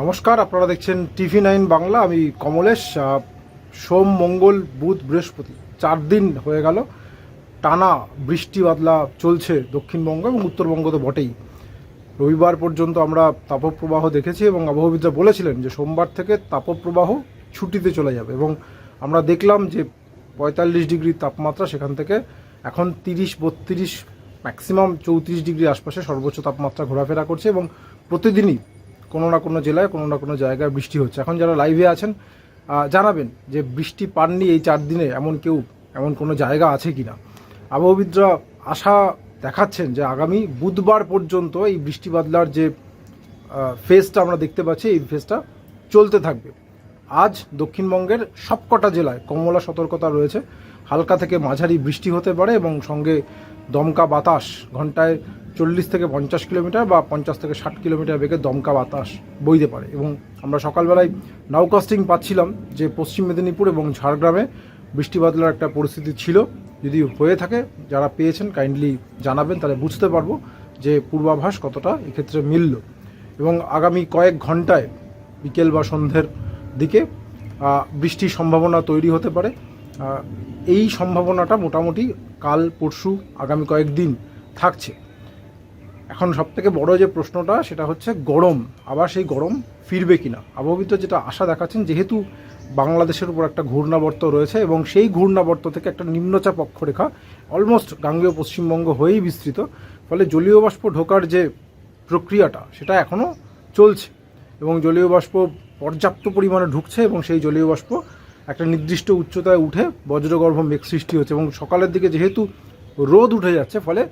নমস্কার, আপনারা দেখছেন টিভি নাইন বাংলা। আমি কমলেশ সোম, মঙ্গল, বুধ, বৃহস্পতি। চার দিন হয়ে গেল। টানা বৃষ্টি বাদলা চলছে দক্ষিণবঙ্গ এবং উত্তরবঙ্গ তো বটেই। রবিবার পর্যন্ত আমরা তাপপ্রবাহ দেখেছি এবং আবহাওয়াবিদরা বলেছিলেন যে সোমবার থেকে তাপপ্রবাহ ছুটিতে চলে যাবে এবং আমরা দেখলাম যে পঁয়তাল্লিশ ডিগ্রি তাপমাত্রা সেখান থেকে এখন তিরিশ, বত্রিশ, ম্যাক্সিমাম চৌত্রিশ ডিগ্রি আশপাশে সর্বোচ্চ তাপমাত্রা ঘোরাফেরা করছে এবং প্রতিদিনই কোনো না কোনো জেলায়, কোনো না কোনো জায়গায় বৃষ্টি হচ্ছে। এখন যারা লাইভে আছেন জানাবেন যে বৃষ্টি পাননি এই চার দিনে এমন কেউ, এমন কোনো জায়গা আছে কি না আবহাওয়াবিদরা আশা দেখাচ্ছেন যে আগামী বুধবার পর্যন্ত এই বৃষ্টি বাদলার যে ফেজটা আমরা দেখতে পাচ্ছি, এই ফেজটা চলতে থাকবে। আজ দক্ষিণবঙ্গের সবকটা জেলায় কমলা সতর্কতা রয়েছে। হালকা থেকে মাঝারি বৃষ্টি হতে পারে এবং সঙ্গে দমকা বাতাস ঘন্টায় চল্লিশ থেকে পঞ্চাশ কিলোমিটার বা পঞ্চাশ থেকে ষাট কিলোমিটার বেগে দমকা বাতাস বইতে পারে এবং আমরা সকালবেলায় নাউকাস্টিং পাচ্ছিলাম যে পশ্চিম মেদিনীপুর এবং ঝাড়গ্রামে বৃষ্টি বাদলার একটা পরিস্থিতি ছিল। যদি হয়ে থাকে, যারা পেয়েছেন কাইন্ডলি জানাবেন, তাহলে বুঝতে পারব যে পূর্বাভাস কতটা এক্ষেত্রে মিলল। এবং আগামী কয়েক ঘন্টায় বিকেল বা সন্ধ্যের দিকে বৃষ্টির সম্ভাবনা তৈরি হতে পারে। এই সম্ভাবনাটা মোটামুটি কাল পরশু আগামী কয়েকদিন থাকছে। এখন সব থেকে বড় যে প্রশ্নটা, সেটা হচ্ছে গরম। আবার সেই গরম ফিরবে কিনা? আবহাওয়িত যেটা আশা দেখাচ্ছেন, যেহেতু বাংলাদেশের উপর একটা ঘূর্ণাবর্ত রয়েছে এবং সেই ঘূর্ণাবর্ত থেকে একটা নিম্নচাপ অক্ষরেখা অলমোস্ট গাঙ্গেয় পশ্চিমবঙ্গ হয়েই বিস্তৃত, ফলে জলীয় বাষ্প ঢোকার যে প্রক্রিয়াটা, সেটা এখনও চলছে এবং জলীয় বাষ্প পর্যাপ্ত পরিমাণে ঢুকছে এবং সেই জলীয় বাষ্প একটা নির্দিষ্ট উচ্চতায় উঠে বজ্রগর্ভ মেঘ সৃষ্টি হচ্ছে এবং সকালের দিকে যেহেতু রোদ উঠে যাচ্ছে, ফলে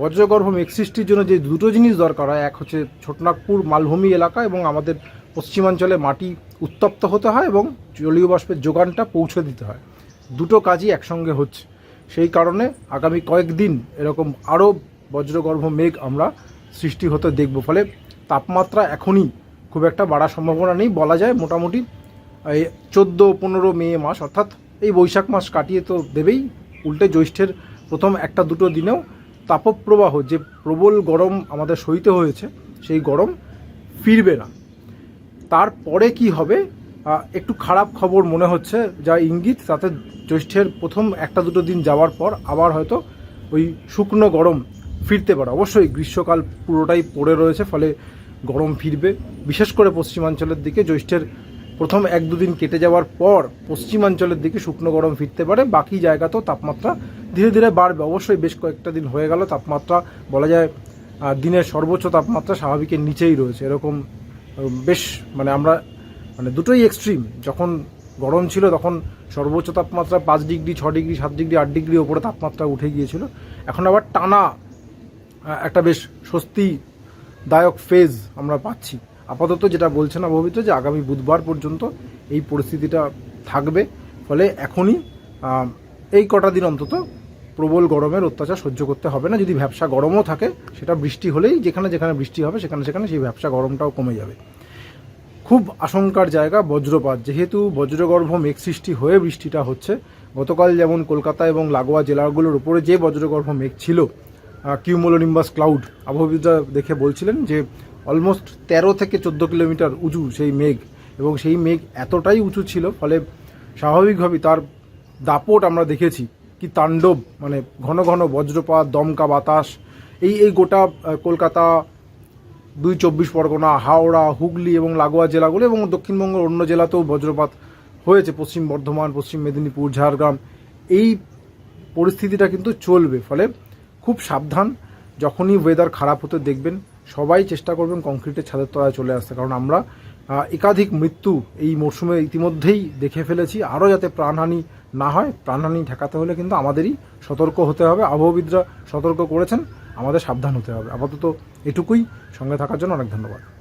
বজ্রগর্ভ মেঘ সৃষ্টির জন্য যে দুটো জিনিস দরকার হয়, এক হচ্ছে ছোটনাগপুর মালভূমি এলাকা এবং আমাদের পশ্চিমাঞ্চলে মাটি উত্তপ্ত হতে হয় এবং জলীয় বাষ্পের যোগানটা পৌঁছে দিতে হয়। দুটো কাজই একসঙ্গে হচ্ছে। সেই কারণে আগামী কয়েকদিন এরকম আরও বজ্রগর্ভ মেঘ আমরা সৃষ্টি হতে দেখব। ফলে তাপমাত্রা এখনই খুব একটা বাড়ার সম্ভাবনা নেই। বলা যায় মোটামুটি এই চোদ্দ, পনেরো মে মাস, অর্থাৎ এই বৈশাখ মাস কাটিয়ে তো দেবেই। উল্টে জ্যৈষ্ঠের প্রথম একটা দুটো দিনেও তাপপ্রবাহ যে প্রবল গরম আমাদের সইতে হয়েছে, সেই গরম ফিরবে না। তারপরে কি হবে? একটু খারাপ খবর মনে হচ্ছে, যা ইঙ্গিত, তাতে জ্যৈষ্ঠের প্রথম একটা দুটো দিন যাওয়ার পর আবার হয়তো ওই শুকনো গরম ফিরতে পারে। অবশ্যই গ্রীষ্মকাল পুরোটাই পড়ে রয়েছে, ফলে গরম ফিরবে। বিশেষ করে পশ্চিমাঞ্চলের দিকে জ্যৈষ্ঠের প্রথম এক দুদিন কেটে যাওয়ার পর পশ্চিমাঞ্চলের দিকে শুকনো গরম ফিরতে পারে। বাকি জায়গাতেও তাপমাত্রা ধীরে ধীরে বাড়বে। অবশ্যই বেশ কয়েকটা দিন হয়ে গেল, তাপমাত্রা বলা যায় দিনের সর্বোচ্চ তাপমাত্রা স্বাভাবিকের নিচেই রয়েছে। এরকম বেশ মানে আমরা মানে দুটোই এক্সট্রিম যখন গরম ছিল তখন সর্বোচ্চ তাপমাত্রা পাঁচ ডিগ্রি, ছ ডিগ্রি, সাত ডিগ্রি, আট ডিগ্রি ওপরে তাপমাত্রা উঠে গিয়েছিল। এখন আবার টানা একটা বেশ স্বস্তিদায়ক ফেজ আমরা পাচ্ছি। আপাতত যেটা বলছেন অবহিত যে আগামী বুধবার পর্যন্ত এই পরিস্থিতিটা থাকবে। ফলে এখনই এই কটা দিন অন্তত প্রবল গরমের অত্যাচার সহ্য করতে হবে না। যদি ভ্যাবসা গরমও থাকে, সেটা বৃষ্টি হলেই যেখানে যেখানে বৃষ্টি হবে, সেখানে সেখানে সেই ব্যবসা গরমটাও কমে যাবে। খুব আশঙ্কার জায়গা বজ্রপাত। যেহেতু বজ্রগর্ভ মেঘ সৃষ্টি হয়ে বৃষ্টিটা হচ্ছে, গতকাল যেমন কলকাতা এবং লাগোয়া জেলাগুলোর উপরে যে বজ্রগর্ভ মেঘ ছিল কিউমোলোনিম্বাস ক্লাউড আবহাওয়িদরা দেখে বলছিলেন যে অলমোস্ট তেরো থেকে চোদ্দ কিলোমিটার উঁচু সেই মেঘ এবং সেই মেঘ এতটাই উঁচু ছিল, ফলে স্বাভাবিকভাবেই তার দাপট আমরা দেখেছি। কি তাণ্ডব মানে ঘন ঘন বজ্রপাত, দমকা বাতাস, এই এই গোটা কলকাতা, দুই চব্বিশ পরগনা, হাওড়া, হুগলি এবং লাগোয়া জেলাগুলো এবং দক্ষিণবঙ্গের অন্য জেলাতেও বজ্রপাত হয়েছে। পশ্চিম বর্ধমান, পশ্চিম মেদিনীপুর, ঝাড়গ্রাম। এই পরিস্থিতিটা কিন্তু চলবে, ফলে খুব সাবধান। যখনই ওয়েদার খারাপ হতে দেখবেন, সবাই চেষ্টা করবেন কংক্রিটের ছাদের তলায় চলে আসতে। কারণ আমরা একাধিক মৃত্যু এই মরশুমে ইতিমধ্যেই দেখে ফেলেছি। আরও যাতে প্রাণহানি না হয়, প্রাণহানি ঠেকাতে হলে কিন্তু আমাদেরই সতর্ক হতে হবে। আবহবিদরা সতর্ক করেছেন, আমাদের সাবধান হতে হবে। আপাতত এটুকুই। সঙ্গে থাকার জন্য অনেক ধন্যবাদ।